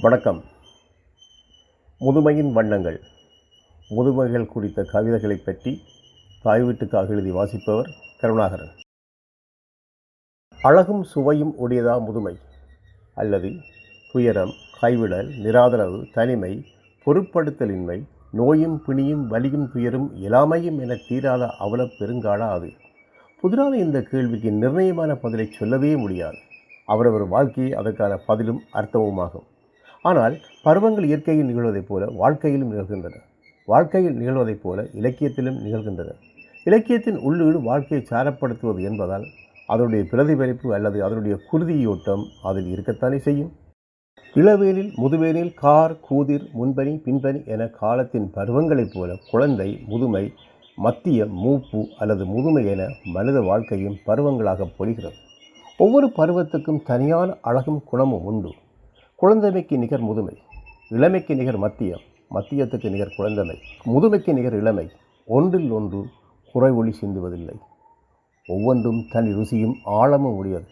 வணக்கம். முதுமையின் வண்ணங்கள். முதுமைகள் குறித்த கவிதைகளைப் பற்றி தாய் வீட்டுக்காக எழுதி வாசிப்பவர் கருணாகரன். அழகும் சுவையும் உடையதா முதுமை? அல்லது துயரம் கைவிடல் நிராதரவு தனிமை பொருட்படுத்தலின்மை நோயும் பிணியும் வலியும் துயரும் இயலாமையும் என தீராத அவலப் பெருங்காலா அது? புதிரான இந்த கேள்விக்கு நிர்ணயமான பதிலை சொல்லவே முடியாது. அவரவர் வாழ்க்கையே அதற்கான பதிலும் அர்த்தமுமாகும். ஆனால் பருவங்கள் இயற்கையில் நிகழ்வதைப் போல வாழ்க்கையிலும் நிகழ்கின்றன. வாழ்க்கையில் நிகழ்வதைப் போல இலக்கியத்திலும் நிகழ்கின்றன. இலக்கியத்தின் உள்ளீடு வாழ்க்கையை சாரப்படுத்துவது என்பதால் அதனுடைய பிரதிபலிப்பு அல்லது அதனுடைய குருதியோட்டம் அதில் இருக்கத்தானே செய்யும்? இளவேனில் முதுவேனில் கார் கூதிர் முன்பனி பின்பனி என காலத்தின் பருவங்களைப் போல குழந்தை முதுமை மத்திய மூப்பு அல்லது முதுமை என மனித வாழ்க்கையும் பருவங்களாக பொழிகிறது. ஒவ்வொரு பருவத்துக்கும் தனியான அழகும் குணமும் உண்டு. குழந்தைமைக்கு நிகர் முதுமை இளமைக்கு நிகர் மத்தியம் மத்தியத்துக்கு நிகர் குழந்தைமை முதுமைக்கு நிகர் இளமை ஒன்றில் ஒன்று குறைவொளி சிந்துவதில்லை. ஒவ்வொன்றும் தனி ருசியும் ஆழமும் உடையது.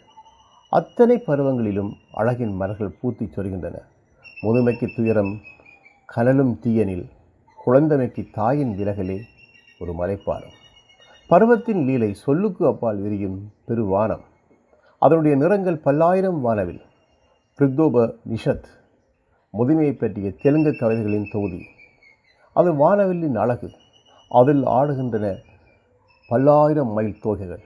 அத்தனை பருவங்களிலும் அழகின் மலர்கள் பூத்திச் சொருகின்றன. முதுமைக்கு துயரம் கனலும் தீயனில் குழந்தைமைக்கு தாயின் விலகலே ஒரு மலைப்பாலம் பருவத்தின் லீலை சொல்லுக்கு அப்பால் விரியும் பெருவானம். அதனுடைய நிறங்கள் பல்லாயிரம் வானவில் பிரித்தோப நிஷத் முதுமையை பற்றிய தெலுங்கு கவிதைகளின் தொகுதி. அது வானவெல்லின் அழகு. அதில் ஆடுகின்றன பல்லாயிரம் மைல் தோகைகள்.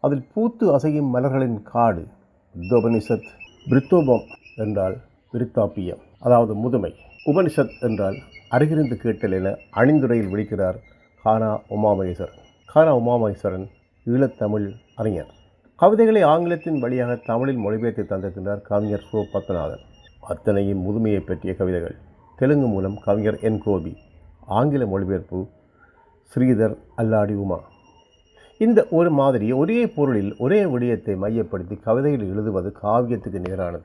அதில் பூத்து அசையும் மலர்களின் காடு பிரித்தோபனிஷத் பிரித்தோபம் என்றால் விருத்தாப்பியம் அதாவது முதுமை. உபனிஷத் என்றால் அருகிருந்து கேட்டல் என அணிந்துரையில் விழிக்கிறார் கானா உமாமகேஸ்வரன் கானா உமாமகேஸ்வரன் ஈழத்தமிழ் அறிஞர். கவிதைகளை ஆங்கிலத்தின் வழியாக தமிழில் மொழிபெயர்த்து தந்திருக்கின்றார் கவிஞர் சோ. பத்மநாதன். அத்தனையும் முதுமையை பற்றிய கவிதைகள். தெலுங்கு மூலம் கவிஞர் என். கோபி. ஆங்கில மொழிபெயர்ப்பு ஸ்ரீதர் அல்லாடி உமா. இந்த ஒரு மாதிரி ஒரே பொருளில் ஒரே விடயத்தை மையப்படுத்தி கவிதையில் எழுதுவது காவியத்துக்கு நிகரானது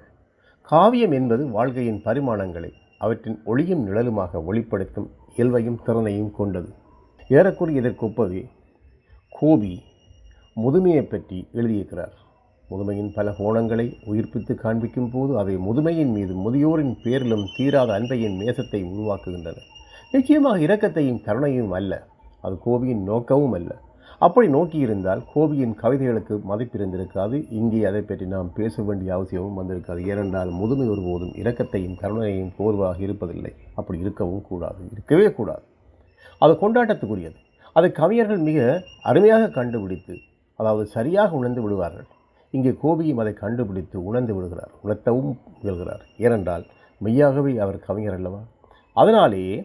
காவியம் என்பது வாழ்க்கையின் பரிமாணங்களை அவற்றின் ஒளியும் நிழலுமாக ஒளிப்படுத்தும் இயல்பையும் திறனையும் கொண்டது. ஏறக்குறைய இதற்கொப்பவே கோபி முதுமையை பற்றி எழுதியிருக்கிறார். முதுமையின் பல கோணங்களை உயிர்ப்பித்து காண்பிக்கும் போது அவை முதுமையின் மீது முதியோரின் பேரிலும் தீராத அன்பையின் நேசத்தை உருவாக்குகின்றன. நிச்சயமாக இரக்கத்தையும் கருணையும் அல்ல அது கோபியின் நோக்கமும் அல்ல. அப்படி நோக்கியிருந்தால் கோபியின் கவிதைகளுக்கு மதிப்பிருந்திருக்காது இங்கே அதை பற்றி நாம் பேச வேண்டிய அவசியமும் வந்திருக்காது. ஏனென்றால் முதுமை ஒருபோதும் இரக்கத்தையும் கருணையையும் கோர்வாக இருப்பதில்லை. அப்படி இருக்கவும் கூடாது இருக்கவே கூடாது. அது கொண்டாட்டத்துக்குரியது. அதை கவிஞர்கள் மிக அருமையாக கண்டுபிடித்து அதாவது சரியாக உணர்ந்து விடுவார்கள். இங்கே கோபியும் அதை கண்டுபிடித்து உணர்ந்து விடுகிறார். உணர்த்தவும் முயல்கிறார் ஏனென்றால் மெய்யாகவே அவர் கவிஞர் அல்லவா? அதனாலேயே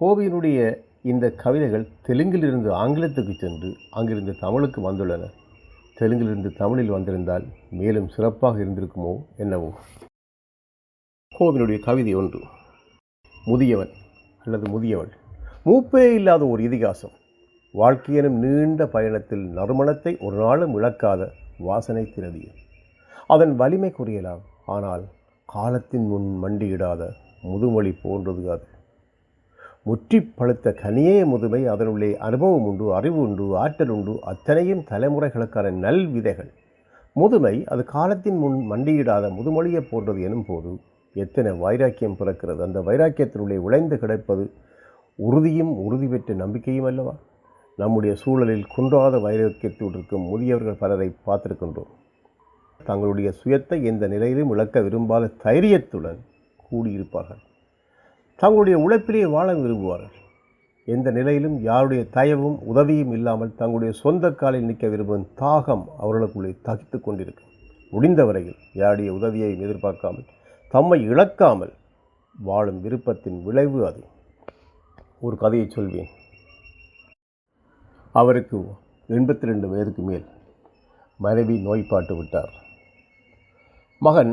கோபியினுடைய இந்த கவிதைகள் தெலுங்கிலிருந்து ஆங்கிலத்துக்கு சென்று அங்கிருந்து தமிழுக்கு வந்துள்ளன. தெலுங்கிலிருந்து தமிழில் வந்திருந்தால் மேலும் சிறப்பாக இருந்திருக்குமோ என்னவோ. கோவிலுடைய கவிதை ஒன்று. முதியவன் அல்லது முதியவள். மூப்பே இல்லாத ஒரு இதிகாசம். வாழ்க்கையினும் நீண்ட பயணத்தில் நறுமணத்தை ஒரு நாளும் இழக்காத வாசனை திரவியம். அதன் வலிமை குறையலாம். ஆனால் காலத்தின் முன் மண்டியிடாத முதுமொழி போன்றது அது. முற்றி பழுத்த கனியே முதுமை அதனுள்ளே அனுபவம் உண்டு அறிவு உண்டு ஆற்றல் உண்டு அத்தனையும் தலைமுறைகளுக்கான நல் விதைகள். முதுமை அது காலத்தின் முன் மண்டியிடாத முதுமொழியை போன்றது எனும் போது எத்தனை வைராக்கியம் பிறக்கிறது. அந்த வைராக்கியத்தினுள்ளே உழைந்து கிடப்பது உறுதியும் உறுதி பெற்ற நம்பிக்கையும் அல்லவா? நம்முடைய சூழலில் குன்றாத வைரோக்கியத்தில் இருக்கும் முதியவர்கள் பலரை பார்த்திருக்கின்றோம். தங்களுடைய சுயத்தை எந்த நிலையிலும் இழக்க விரும்பாத தைரியத்துடன் கூடியிருப்பார்கள். தங்களுடைய உழைப்பிலேயே வாழ விரும்புவார்கள். எந்த நிலையிலும் யாருடைய தயவும் உதவியும் இல்லாமல் தங்களுடைய சொந்த காலில் நிற்க விரும்பும் தாகம் அவர்களுக்குள்ளே தகித்து கொண்டிருக்கும். முடிந்த வரையில் யாருடைய உதவியையும் எதிர்பார்க்காமல் தம்மை இழக்காமல் வாழும் விருப்பத்தின் விளைவு அது. ஒரு கதையை சொல்வேன். அவருக்கு எண்பத்தி ரெண்டு வயதுக்கு மேல் மனைவி நோய்பாட்டு விட்டார். மகன்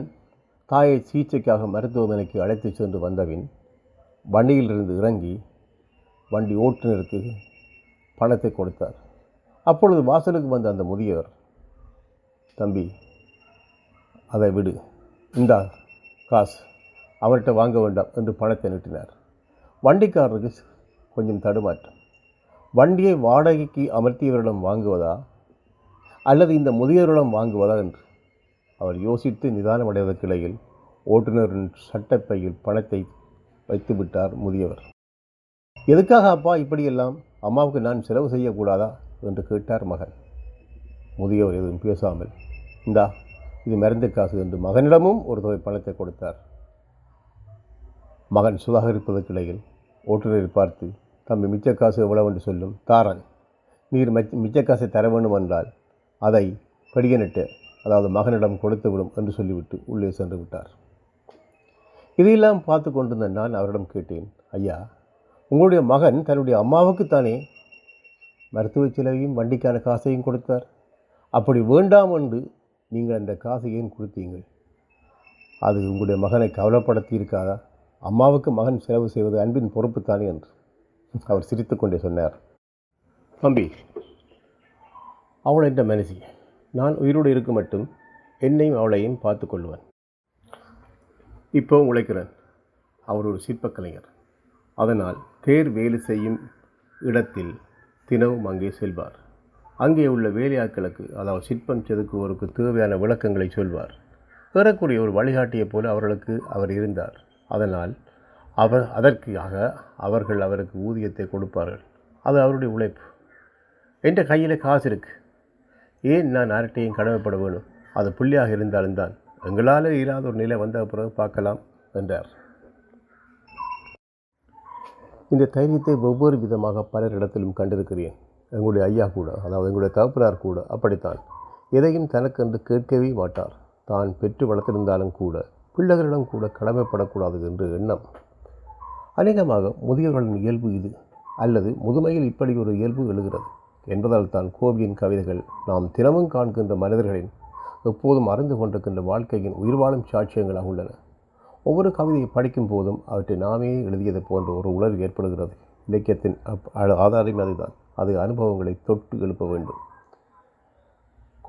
தாயை சிகிச்சைக்காக மருத்துவமனைக்கு அழைத்து சென்று வந்தபின் வண்டியிலிருந்து இறங்கி வண்டி ஓட்டுநருக்கு பணத்தை கொடுத்தார். அப்பொழுது வாசலுக்கு வந்த அந்த முதியவர் தம்பி அதை விடு. இந்தா காசு. அவர்கிட்ட வாங்க வேண்டாம் என்று பணத்தை நீட்டினார். வண்டிக்காரருக்கு கொஞ்சம் தடுமாற்றம். வண்டியை வாடகைக்கு அமர்த்தியவரிடம் வாங்குவதா? அல்லது இந்த முதியவரிடம் வாங்குவதா என்று? அவர் யோசித்து நிதானமடைவதற்கிடையில் ஓட்டுநரின் சட்டப்பையில் பணத்தை வைத்துவிட்டார் முதியவர். எதுக்காக அப்பா இப்படியெல்லாம்? அம்மாவுக்கு நான் செலவு செய்யக்கூடாதா? என்று கேட்டார் மகன். முதியவர் எதுவும் பேசாமல் இந்தா இது மருந்து காசு என்று மகனிடமும் ஒரு தொகை பணத்தை கொடுத்தார். மகன் சுதாகரிப்பதற்கிடையில் ஓட்டுநரை பார்த்து தம்பி மிச்ச காசு எவ்வளவு என்று சொல்லும். தாரன் நீர் மிச்ச மிச்ச காசை தர வேண்டும் என்றால் அதை படியனிட்டு அதாவது மகனிடம் கொடுத்து விடும் என்று சொல்லிவிட்டு உள்ளே சென்று விட்டார். இதையெல்லாம் பார்த்து கொண்டிருந்த நான் அவரிடம் கேட்டேன் ஐயா உங்களுடைய மகன் தன்னுடைய அம்மாவுக்குத்தானே மருத்துவ செலவையும் வண்டிக்கான காசையும் கொடுத்தார்? அப்படி வேண்டாம் என்று நீங்கள் அந்த காசை ஏன் கொடுத்தீங்கள் அது உங்களுடைய மகனை கவலைப்படுத்தி இருக்காதா அம்மாவுக்கு மகன் செலவு செய்வது அன்பின் பொறுப்புத்தானே என்று. அவர் சிரித்துக்கொண்டே சொன்னார் தம்பி அவள் என்ற மனசி நான் உயிரோடு இருக்க மட்டும் என்னையும் அவளையும் பார்த்து கொள்வேன் இப்போ உழைக்கிறேன். அவர் ஒரு சிற்பக்கலைஞர். அதனால் தேர் வேலை செய்யும் இடத்தில் தினமும் அங்கே செல்வார். அங்கே உள்ள வேலையாட்களுக்கு அதாவது சிற்பம் செதுக்குவோருக்கு தேவையான விளக்கங்களை சொல்வார். ஏறக்குறைய ஒரு வழிகாட்டியைப் போல அவர்களுக்கு அவர் இருந்தார். அதனால் அவர் அதற்காக அவர்கள் அவருக்கு ஊதியத்தை கொடுப்பார்கள். அது அவருடைய உழைப்பு. என்ற கையில் காசு இருக்குது ஏன் நான் யார்கிட்டையும் கடமைப்பட வேணும்? அது புள்ளியாக இருந்தாலும் தான். எங்களால் இல்லாத ஒரு நிலை வந்த பிறகு பார்க்கலாம் என்றார். இந்த தைரியத்தை ஒவ்வொரு விதமாக பலரிடத்திலும் கண்டிருக்கிறேன். எங்களுடைய ஐயா கூட அதாவது எங்களுடைய தகப்பனார் கூட அப்படித்தான். எதையும் தனக்கென்று கேட்கவே மாட்டார். தான் பெற்று வளர்த்திருந்தாலும் கூட பிள்ளைகளிடம் கூட கடமைப்படக்கூடாது என்று எண்ணம். அநேகமாக முதியவர்களின் இயல்பு இது அல்லது முதுமையில் இப்படி ஒரு இயல்பு எழுகிறது என்பதால் தான் கோவியின் கவிதைகள் நாம் தினமும் காண்கின்ற மனிதர்களின் எப்போதும் அறிந்து கொண்டிருக்கின்ற வாழ்க்கையின் உயிர்வாழும் சாட்சியங்களாக உள்ளன. ஒவ்வொரு கவிதையை படிக்கும் போதும் அவற்றை நாமே எழுதியது போன்ற ஒரு உணர்வு ஏற்படுகிறது. இலக்கியத்தின் அப்- ஆதாரம் அதுதான். அது அனுபவங்களை தொட்டு எழுப்ப வேண்டும்.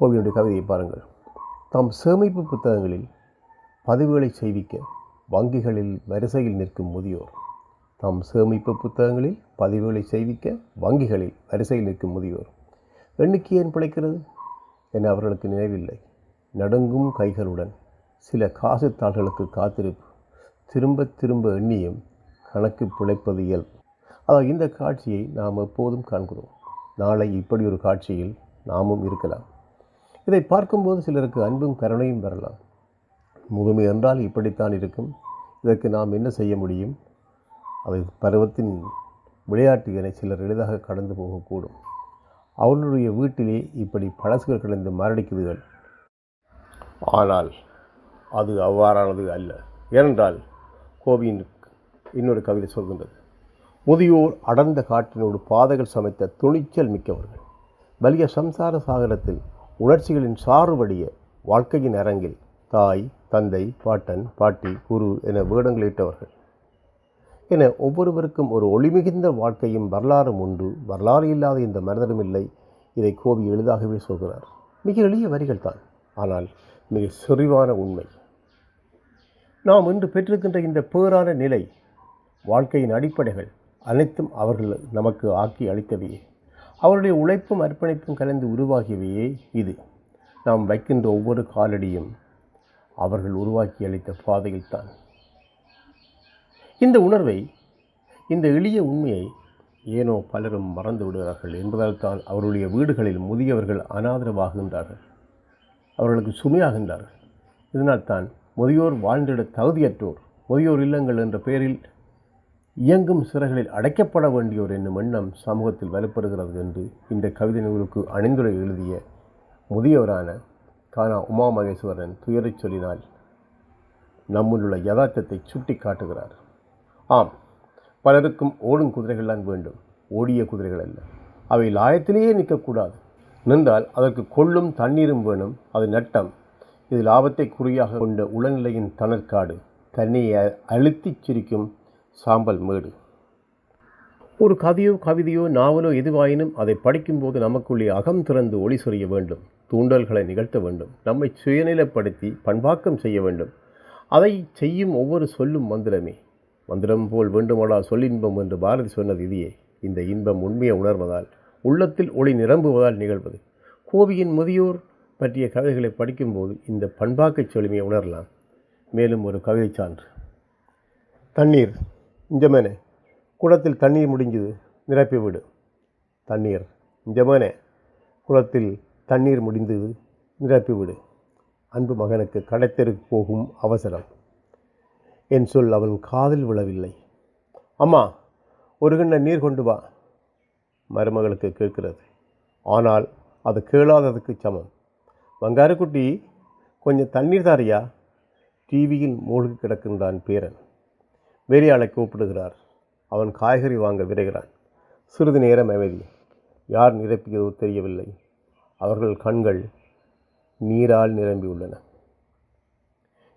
கோவியினுடைய கவிதையை பாருங்கள். தாம் சேமிப்பு புத்தகங்களில் பதிவுகளை செய்விக்க வங்கிகளில் வரிசையில் நிற்கும் முதியோர் தாம் சேமிப்பு புத்தகங்களில் பதிவுகளை செய்விக்க வங்கிகளில் வரிசையில் நிற்கும் முதியோர். எண்ணிக்கை ஏன் பிழைக்கிறது? என அவர்களுக்கு நினைவில்லை. நடுங்கும் கைகளுடன் சில காசுத்தாள்களுக்கு காத்திருப்பு திரும்ப திரும்ப எண்ணியும் கணக்கு பிழைப்பது இயல்பு ஆனால் இந்த காட்சியை நாம் எப்போதும் காண்கிறோம். நாளை இப்படி ஒரு காட்சியில் நாமும் இருக்கலாம். இதை பார்க்கும்போது சிலருக்கு அன்பும் கருணையும் வரலாம். முதுமை என்றால் இப்படித்தான் இருக்கும். இதற்கு நாம் என்ன செய்ய முடியும்? அது பருவத்தின் விளையாட்டு என சிலர் எளிதாக கடந்து போகக்கூடும். அவர்களுடைய வீட்டிலே இப்படி பழசுகள் கிடந்து மரடிக்குதுகள். ஆனால் அது அவ்வாறானது அல்ல. ஏனென்றால் கோவியின் இன்னொரு கவிதை சொல்கின்றது. முதியோர் அடர்ந்த காட்டினோடு பாதைகள் சமைத்த துணிச்சல் மிக்கவர்கள். வலிய சம்சார சாகரத்தில் உணர்ச்சிகளின் சாறுபடிய வாழ்க்கையின் அரங்கில் தாய் தந்தை பாட்டன் பாட்டி குரு என வேடங்களிட்டவர்கள். என ஒவ்வொருவருக்கும் ஒரு ஒளிமிகுந்த வாழ்க்கையும் வரலாறும் உண்டு. வரலாறு இல்லாத இந்த மனிதனும் இல்லை. இதை கோவி எளிதாகவே சொல்கிறார். மிக எளிய வரிகள் தான். ஆனால் மிக செறிவான உண்மை. நாம் இன்று பெற்றிருக்கின்ற இந்த பேரான நிலை வாழ்க்கையின் அடிப்படைகள் அனைத்தும் அவர்கள் நமக்கு ஆக்கி அளித்தவையே. அவருடைய உழைப்பும் அர்ப்பணிப்பும் கலந்து உருவாகியவையே இது. நாம் வைக்கின்ற ஒவ்வொரு காலடியும் அவர்கள் உருவாக்கி அளித்த பாதையில்தான். இந்த உணர்வை இந்த எளிய உண்மையை ஏனோ பலரும் மறந்து விடுகிறார்கள் என்பதால் தான் அவருடைய வீடுகளில் முதியவர்கள் அனாதரவாகின்றார்கள். அவர்களுக்கு சுமையாகின்றார்கள். இதனால் தான் முதியோர் வாழ்ந்திட தகுதியற்றோர் முதியோர் இல்லங்கள் என்ற பெயரில் இயங்கும் சிறைகளில் அடைக்கப்பட வேண்டியோர் என்னும் எண்ணம் சமூகத்தில் வலுப்பெறுகிறது என்று இந்த கவிதை நூலுக்கு அணிந்துரை எழுதிய முதியவரான கானா உமா மகேஸ்வரன் துயரைச் சொல்லினால் நம்முள்ள யதார்த்தத்தை சுட்டி காட்டுகிறார் ஆம் பலருக்கும் ஓடும் குதிரைகள் தான் வேண்டும். ஓடிய குதிரைகள் அல்ல. அவை லாயத்திலேயே நிற்கக்கூடாது. நின்றால் அதற்கு கொள்ளும் தண்ணீரும் வேணும். அது நட்டம். இது லாபத்தை குறியாக கொண்ட உளநிலையின் தணற்காடு. தண்ணியை அழுத்திச் சிரிக்கும் சாம்பல் மேடு. ஒரு கதையோ கவிதையோ நாவலோ எதுவாயினும் அதை படிக்கும்போது நமக்குள்ளே அகம் திறந்து ஒளி சொரிய வேண்டும். தூண்டல்களை நிகழ்த்த வேண்டும். நம்மை சுயநிலைப்படுத்தி பண்பாக்கம் செய்ய வேண்டும். அதை செய்யும் ஒவ்வொரு சொல்லும் மந்திரமே. மந்திரம் போல் வேண்டுமாடா சொல்லின்பம் என்று பாரதி சொன்னது இதையே இந்த இன்பம் உண்மையை உணர்வதால் உள்ளத்தில் ஒளி நிரம்புவதால் நிகழ்வது. கோவியின் முதியோர் பற்றிய கதைகளை படிக்கும்போது இந்த பண்பாக்கைச் செழுமையை உணரலாம். மேலும் ஒரு கவிதை சான்று. தண்ணீர். இஞ்சமேனே குளத்தில் தண்ணீர் முடிஞ்சது. நிரப்பிவிடு தண்ணீர். இஞ்சமேனே குளத்தில் தண்ணீர் முடிந்தது. நிரப்பி விடு. அன்பு மகனுக்கு கடைத்தெருக்கு போகும் அவசரம். என் சொல் அவன் காதில் விழவில்லை. அம்மா ஒரு கிண்ண நீர் கொண்டு வா மருமகளுக்கு கேட்கிறது. ஆனால் அது கேளாததுக்கு சமம். வங்காரக்குட்டி கொஞ்சம் தண்ணீர் தாரியா? டிவியில் மூழ்கி கிடக்கின்றான் பேரன். வேலையாளை கூப்பிடுகிறார். அவன் காய்கறி வாங்க விரைகிறான். சிறிது நேரம் அமைதி. யார் நிரப்பியதோ தெரியவில்லை. அவர்கள் கண்கள் நீரால் நிரம்பியுள்ளன.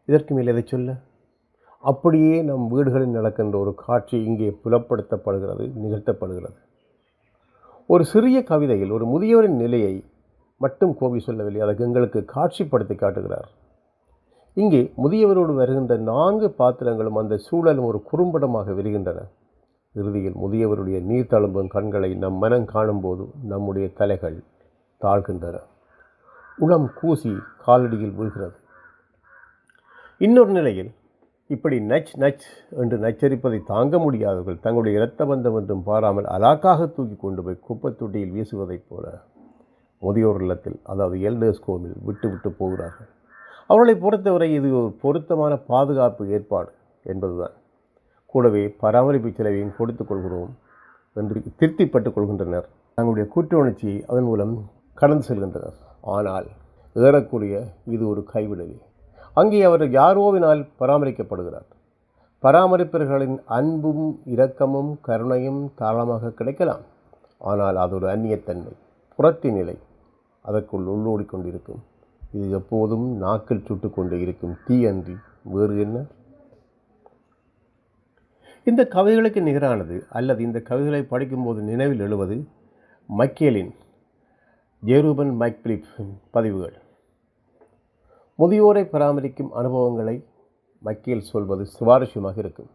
இதற்கு மேல் எதை சொல்ல? அப்படியே நம் வீடுகளில் நடக்கின்ற ஒரு காட்சி இங்கே புலப்படுத்தப்படுகிறது நிகழ்த்தப்படுகிறது. ஒரு சிறிய கவிதையில் ஒரு முதியவரின் நிலையை மட்டும் கோபி சொல்லவில்லை அதற்கு எங்களுக்கு காட்சிப்படுத்தி காட்டுகிறார். இங்கே முதியவரோடு வருகின்ற நான்கு பாத்திரங்களும் அந்த சூழலும் ஒரு குறும்படமாக விரிகின்றன. இறுதியில் முதியவருடைய நீர் தழும்பும் கண்களை நம் மனம் காணும்போது நம்முடைய தலைகள் தாழ்கின்றன. உளம் கூசி காலடியில் விழுகிறது. இன்னொரு நிலையில் இப்படி நச் நச் என்று நச்சரிப்பதை தாங்க முடியாதவர்கள் தங்களுடைய இரத்த பந்தம் என்றும் பாராமல் அலாக்காக தூக்கி கொண்டு போய் குப்பைத் தொட்டியில் வீசுவதைப் போல முதியோர் இல்லத்தில் அதாவது எல்டர்ஸ் கோமில் விட்டு விட்டு போகிறார்கள். அவர்களை பொறுத்தவரை இது ஒரு பொருத்தமான பாதுகாப்பு ஏற்பாடு என்பதுதான். கூடவே பராமரிப்பு செலவையும் கொடுத்துக் கொள்கிறோம் என்று திருப்திப்பட்டுக் கொள்கின்றனர். தங்களுடைய குற்ற உணர்ச்சியை அதன் மூலம் கடந்து செல்கின்றனர். ஆனால் ஏறக்குறைய இது ஒரு கைவிடவே. அங்கே அவர் யாரோவினால் பராமரிக்கப்படுகிறார்? பராமரிப்பவர்களின் அன்பும் இரக்கமும் கருணையும் தாராளமாக கிடைக்கலாம். ஆனால் அது ஒரு அந்நியத்தன்மை புறத்தி நிலை. அதற்குள் உள்ளோடி கொண்டிருக்கும் இது எப்போதும் நாக்கில் சுட்டு கொண்டு இருக்கும். தீ அன்றி வேறு என்ன? இந்த கவிதைகளுக்கு நிகரானது அல்லது இந்த கவிதைகளை படிக்கும்போது நினைவில் எழுவது மைக்கேலின் ஜேரூபன் மைக்பிலிப் பதிவுகள். முதியோரை பராமரிக்கும் அனுபவங்களை மைக்கேல் சொல்வது சுவாரஸ்யமாக இருக்கும்.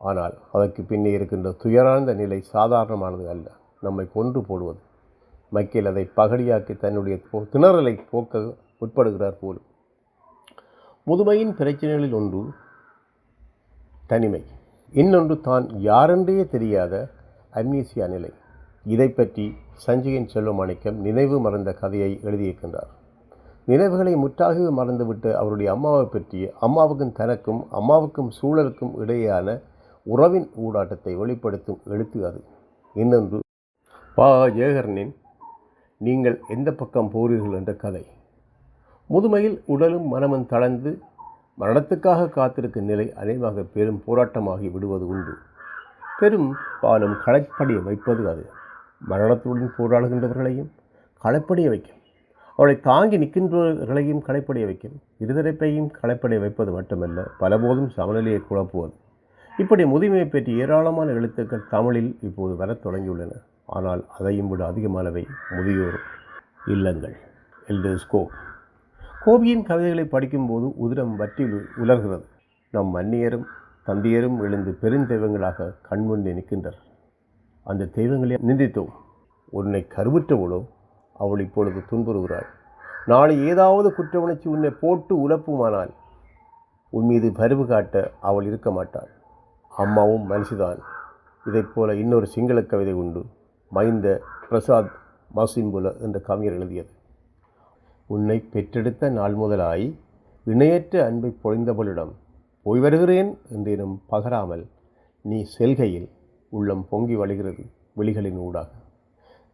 ஆனால் அதற்கு பின்னே இருக்கின்ற துயரார்ந்த நிலை சாதாரணமானது அல்ல. நம்மை கொன்று போடுவது. மைக்கேல் அதை பகடியாக்கி தன்னுடைய திணறலை போக்க உட்படுகிறார் போலும். முதுமையின் பிரச்சனைகளில் ஒன்று தனிமை. இன்னொன்று தான் யாரென்றே தெரியாத அம்னீசியா நிலை. இதை பற்றி சஞ்சயன் செல்வமாணிக்கம் நினைவு மறந்த கதையை எழுதியிருக்கின்றார். நினைவுகளை முற்றாகவே மறந்துவிட்டு அவருடைய அம்மாவை பற்றி அம்மாவுக்கும் தனக்கும் அம்மாவுக்கும் சூழலுக்கும் இடையேயான உறவின் ஊடாட்டத்தை வெளிப்படுத்தும் எழுத்து அது. இன்னொன்று பா. ஜேகர்னின் நீங்கள் எந்த பக்கம் போகிறீர்கள் என்ற கதை. முதுமையில் உடலும் மனமும் தளர்ந்து மரணத்துக்காக காத்திருக்கும் நிலை அநேகமாக பெரும் போராட்டமாகி விடுவது உண்டு. பெரும் பாலும் களப்படிய வைப்பது அது. மரணத்துடன் போராடுகின்றவர்களையும் களப்படிய வைக்கும். அவளை தாங்கி நிற்கின்றவர்களையும் களைப்படைய வைக்கும். இருதரப்பையும் களைப்படைய வைப்பது மட்டுமல்ல பலபோதும் சமநிலையை குழப்புவது. இப்படி முதுமையை பற்றி ஏராளமான எழுத்துக்கள் தமிழில் இப்போது வரத் தொடங்கியுள்ளன. ஆனால் அதையும் விட அதிகமானவை முதியோர் இல்லங்கள். எல்டர்ஸ் கோ கோபியின் கவிதைகளை படிக்கும்போது உதிரம் வற்றி உலர்கிறது. நம் மன்னியரும் தந்தையரும் எழுந்து பெருந்தெய்வங்களாக கண்முன்னே நிற்கின்றனர். அந்த தெய்வங்களை நிந்தித்தோம். உன்னை கருவுற்றவளோ அவள் இப்பொழுது துன்புறுகிறாள். நாளை ஏதாவது குற்றவணர்ச்சி உன்னை போட்டு உழப்புமானால் உன் மீது பரிவு காட்ட அவள் இருக்க மாட்டாள். அம்மாவும் மனுஷிதான் இதைப் போல இன்னொரு சிங்கள கவிதை உண்டு மைந்த பிரசாத் மசிம்புல என்ற கவிஞர் எழுதியது. உன்னை பெற்றெடுத்த நாள் முதலாய் இணையற்ற அன்பை பொழிந்தவளிடம் போய் வருகிறேன் என்றேனும் பகராமல் நீ செல்கையில் உள்ளம் பொங்கி வழிகிறது விழிகளின் ஊடாக.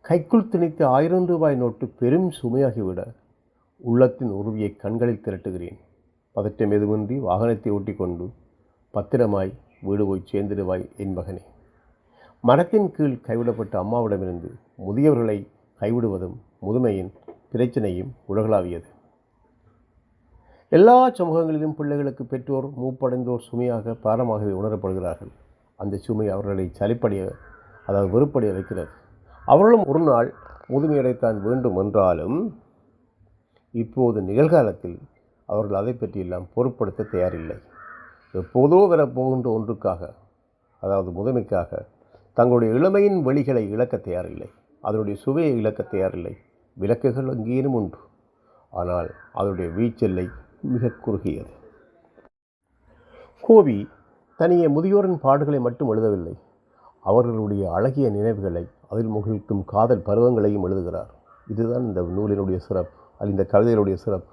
கைக்குள் திணித்த ஆயிரம் ரூபாய் நோட்டு பெரும் சுமையாகிவிட உள்ளத்தின் உருவியை கண்களில் திரட்டுகிறேன். பதற்றம் எதுவின்றி வாகனத்தை ஓட்டிக்கொண்டு பத்திரமாய் வீடு போய் சேர்ந்திடுவாய் என் மகனே. மரத்தின் கீழ் கைவிடப்பட்ட அம்மாவிடமிருந்து முதியவர்களை கைவிடுவதும் முதுமையின் பிரச்சனையும் உலகளாவியது. எல்லா சமூகங்களிலும் பிள்ளைகளுக்கு பெற்றோர் மூப்படைந்தோர் சுமையாக பாரமாகவே உணரப்படுகிறார்கள். அந்த சுமை அவர்களை சலிப்படைய அதாவது வெறுப்படைய வைக்கிறது. அவர்களும் ஒரு நாள் முதுமையடைத்தான் வேண்டும் என்றாலும் இப்போது நிகழ்காலத்தில் அவர்கள் அதை பற்றியெல்லாம் பொருட்படுத்த தயாரில்லை. எப்போதோ வரப்போகின்ற ஒன்றுக்காக அதாவது முதுமைக்காக தங்களுடைய இளமையின் வழிகளை இழக்க தயாரில்லை. அதனுடைய சுவையை இழக்க தயாரில்லை. விளக்குகள் அங்கேயும் உண்டு. ஆனால் அதனுடைய வீச்செல்லை மிக குறுகியது. கோவி தனியே முதியோரின் பாடுகளை மட்டும் எழுதவில்லை. அவர்களுடைய அழகிய நினைவுகளை அதில் முகிழ்க்கும் காதல் பருவங்களையும் எழுதுகிறார். இதுதான் இந்த நூலினுடைய சிறப்பு அது இந்த கவிதையினுடைய சிறப்பு.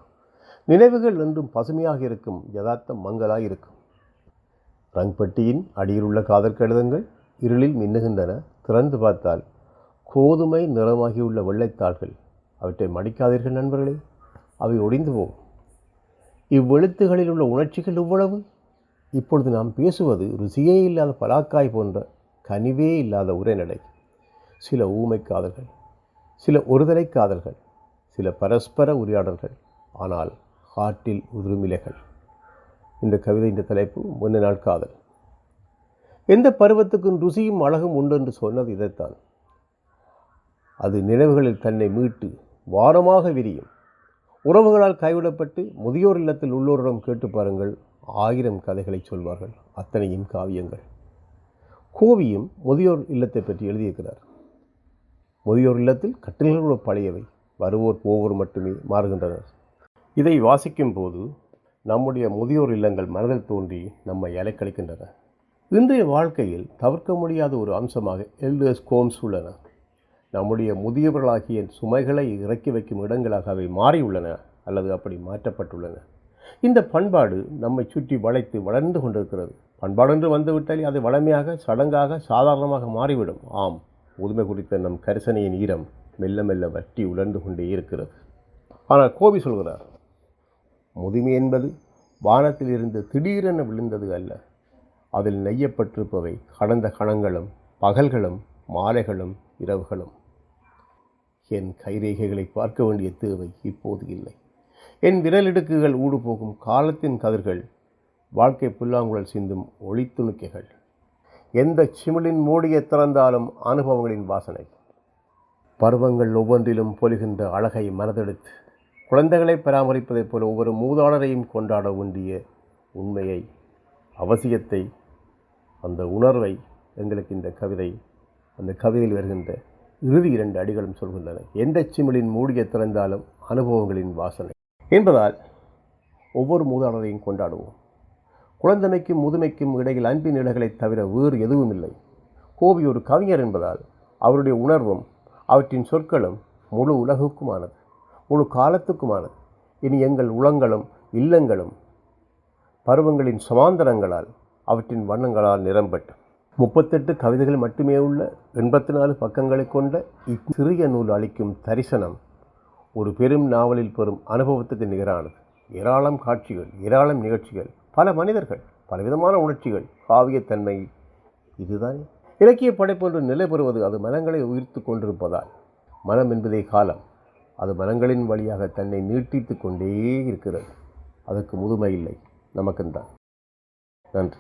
நினைவுகள் என்றும் பசுமையாக இருக்கும் யதார்த்தம் மங்களாக இருக்கும். ரங்பட்டியின் அடியிலுள்ள காதல் கடிதங்கள் இருளில் மின்னுகின்றன. திறந்து பார்த்தால் கோதுமை நிறமாகியுள்ள வெள்ளைத்தாள்கள். அவற்றை மடிக்காதீர்கள் நண்பர்களே அவை ஒடிந்து போகும். இவ்வெழுத்துகளில் உள்ள உணர்ச்சிகள் இவ்வளவு இப்பொழுது நாம் பேசுவது ருசியே இல்லாத பலாக்காய் போன்ற கனிவே இல்லாத உரைநடை. சில ஊமை காதல்கள் சில ஒருதலை காதல்கள் சில பரஸ்பர உரையாடல்கள் ஆனால் ஹார்ட்டில் உருமிலைகள். இந்த கவிதை இந்த தலைப்பு முன்ன நாள் காதல். எந்த பருவத்துக்கும் ருசியும் அழகும் உண்டு என்று சொன்னது இதைத்தான். அது நினைவுகளில் தன்னை மீட்டு வாரமாக விரியும். உறவுகளால் கைவிடப்பட்டு முதியோர் இல்லத்தில் உள்ளோரிடம் கேட்டு பாருங்கள். ஆயிரம் கதைகளை சொல்வார்கள். அத்தனையும் காவியங்கள். கோவியும் முதியோர் இல்லத்தை பற்றி எழுதியிருக்கிறார். முதியோர் இல்லத்தில் கட்டில்கள் கூட பழையவை. வருவோர் போவோர் மட்டுமே மாறுகின்றனர். இதை வாசிக்கும் போது நம்முடைய முதியோர் இல்லங்கள் மனதில் தோன்றி நம்மை அலைக்கழிக்கின்றன. இன்றைய வாழ்க்கையில் தவிர்க்க முடியாத ஒரு அம்சமாக எல்டர்ஸ் கோம்ஸ் உள்ளன. நம்முடைய முதியவர்களாகிய சுமைகளை இறக்கி வைக்கும் இடங்களாக அவை மாறியுள்ளன அல்லது அப்படி மாற்றப்பட்டுள்ளன. இந்த பண்பாடு நம்மை சுற்றி வளைத்து வளர்ந்து கொண்டிருக்கிறது. பண்பாடு என்று வந்துவிட்டால் அது வளமையாக சடங்காக சாதாரணமாக மாறிவிடும். ஆம். புதுமை குறித்த நம் கரிசனையின் ஈரம் மெல்ல மெல்ல வட்டி உலர்ந்து கொண்டே இருக்கிறது. ஆனால் கோபி சொல்கிறார் முதுமை என்பது வானத்திலிருந்து திடீரென விழுந்தது அல்ல. அதில் நெய்யப்பட்டிருப்பவை கடந்த கணங்களும் பகல்களும் மாலைகளும் இரவுகளும். என் கைரேகைகளை பார்க்க வேண்டிய தேவை இப்போது இல்லை. என் விரலிடுக்குகள் ஊடு போகும் காலத்தின் கதிர்கள் வாழ்க்கை புல்லாங்குழல் சிந்தும் ஒளித்துணுக்கைகள். எந்த சிமிழின் மூடிய திறந்தாலும் அனுபவங்களின் வாசனை. பருவங்கள் ஒவ்வொன்றிலும் பொலிகின்ற அழகை மனதெடுத்து குழந்தைகளை பராமரிப்பதைப் போல ஒவ்வொரு மூதாளரையும் கொண்டாட வேண்டிய உண்மையை அவசியத்தை அந்த உணர்வை எங்களுக்கு இந்த கவிதை அந்த கவிதையில் வருகின்ற இறுதி இரண்டு அடிகளும் சொல்கின்றன. எந்த சிமிழின் மூடிய திறந்தாலும் அனுபவங்களின் வாசனை. என்பதால் ஒவ்வொரு மூதாளரையும் கொண்டாடுவோம். குழந்தைமைக்கும் முதுமைக்கும் இடையில் அன்பின் இலைகளைத் தவிர வேறு எதுவும் இல்லை. கோபி ஒரு கவிஞர் என்பதால் அவருடைய உணர்வும் அவற்றின் சொற்களும் முழு உலகுக்குமானது முழு காலத்துக்குமானது. இனி எங்கள் உளங்களும் இல்லங்களும் பருவங்களின் சமாந்தரங்களால் அவற்றின் வண்ணங்களால் நிரம்பட்டு முப்பத்தெட்டு கவிதைகள் மட்டுமே உள்ள எண்பத்தி நாலு பக்கங்களை கொண்ட இச்சிறிய நூல் அளிக்கும் தரிசனம் ஒரு பெரும் நாவலில் பெறும் அனுபவத்துக்கு நிகரானது. ஏராளம் காட்சிகள் ஏராளம் நிகழ்ச்சிகள் பல மனிதர்கள் பலவிதமான உணர்ச்சிகள் காவியத்தன்மை இதுதான்? இலக்கிய படைப்பு என்று நிலை பெறுவது அது மனங்களை உயிர்த்து கொண்டிருப்பதால். மனம் என்பதே காலம். அது மனங்களின் வழியாக தன்னை நீட்டித்து கொண்டே இருக்கிறது. அதற்கு முதுமை இல்லை. நமக்குந்தான். நன்றி.